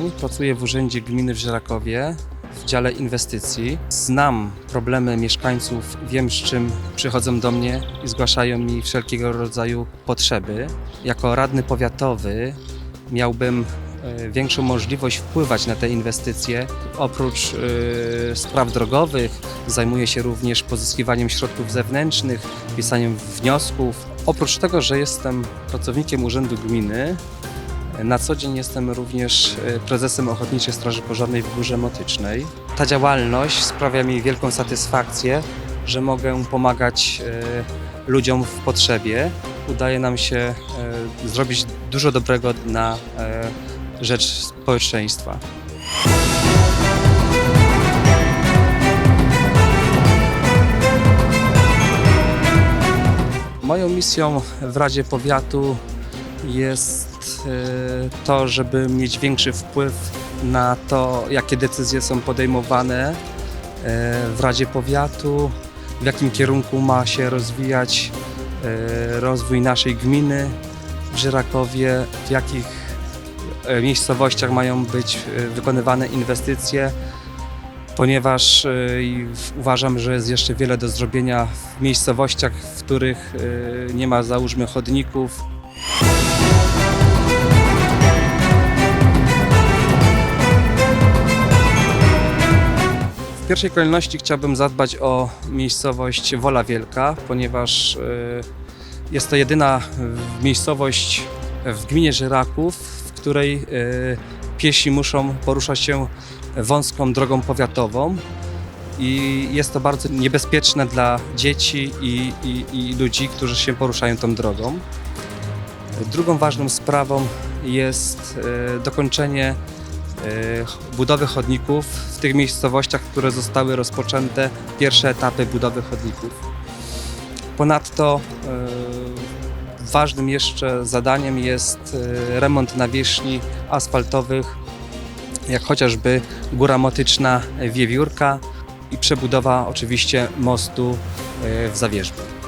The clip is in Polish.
dzień pracuję w Urzędzie Gminy w Żerakowie w dziale inwestycji. Znam problemy mieszkańców, wiem z czym przychodzą do mnie i zgłaszają mi wszelkiego rodzaju potrzeby. Jako radny powiatowy miałbym e, większą możliwość wpływać na te inwestycje. Oprócz e, spraw drogowych zajmuję się również pozyskiwaniem środków zewnętrznych, pisaniem wniosków. Oprócz tego, że jestem pracownikiem Urzędu Gminy, na co dzień jestem również e, prezesem Ochotniczej Straży Pożarnej w Górze Motycznej. Ta działalność sprawia mi wielką satysfakcję, że mogę pomagać e, ludziom w potrzebie. Udaje nam się e, zrobić dużo dobrego na rzecz społeczeństwa. Moją misją w Radzie Powiatu jest e, to, żeby mieć większy wpływ na to, jakie decyzje są podejmowane e, w Radzie Powiatu, w jakim kierunku ma się rozwijać e, rozwój naszej gminy w Żyrakowie, w jakich miejscowościach mają być wykonywane inwestycje, ponieważ uważam, że jest jeszcze wiele do zrobienia w miejscowościach, w których nie ma załóżmy chodników, pierwszej kolejności chciałbym zadbać o miejscowość Wola Wielka, ponieważ e, jest to jedyna miejscowość w gminie Żyraków, w której e, piesi muszą poruszać się wąską drogą powiatową i jest to bardzo niebezpieczne dla dzieci i, i, i ludzi, którzy się poruszają tą drogą. Drugą ważną sprawą jest e, dokończenie budowy chodników w tych miejscowościach, które zostały rozpoczęte, pierwsze etapy budowy chodników. Ponadto e, ważnym jeszcze zadaniem jest e, remont nawierzchni asfaltowych, jak chociażby Góra Motyczna Wiewiórka i przebudowa oczywiście mostu e, w Zawierzchu.